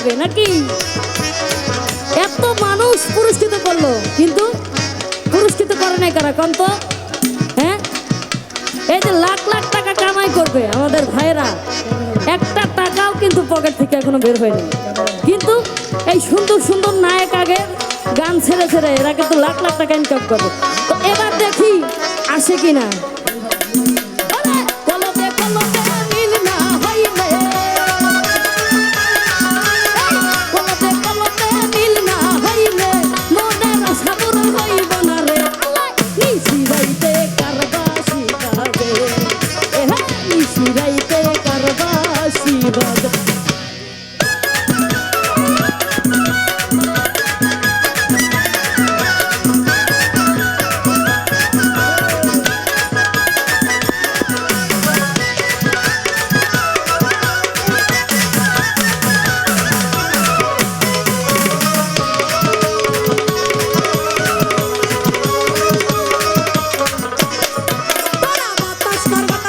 হবে নাকি? এত মানুষ পুরস্কৃত করল, কিন্তু পুরস্কৃত করে নাই কারা? কম তো হ্যাঁ? এই যে লাখ লাখ টাকা কামাই করবে আমাদের ভাইয়েরা, একটা টাকাও কিন্তু পকেট থেকে এখনও বের হয়নি। কিন্তু এই সুন্দর সুন্দর নায়ক আগে গান ছেড়ে ছেড়ে এরা কিন্তু লাখ লাখ টাকা ইনকাম করবে। তো এবার দেখি আসে কিনা। নিশিরাইতে বাতাস কর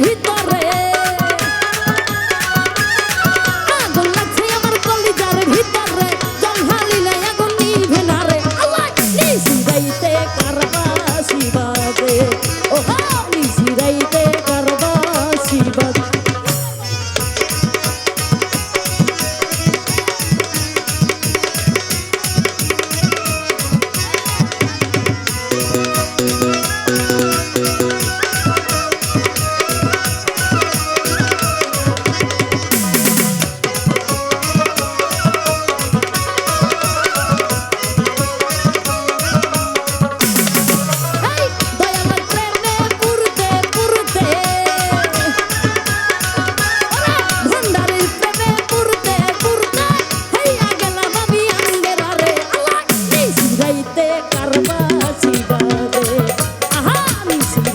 with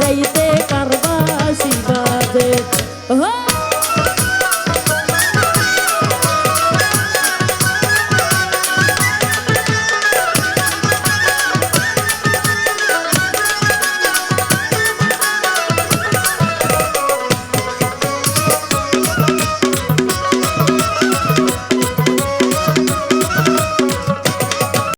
বাজে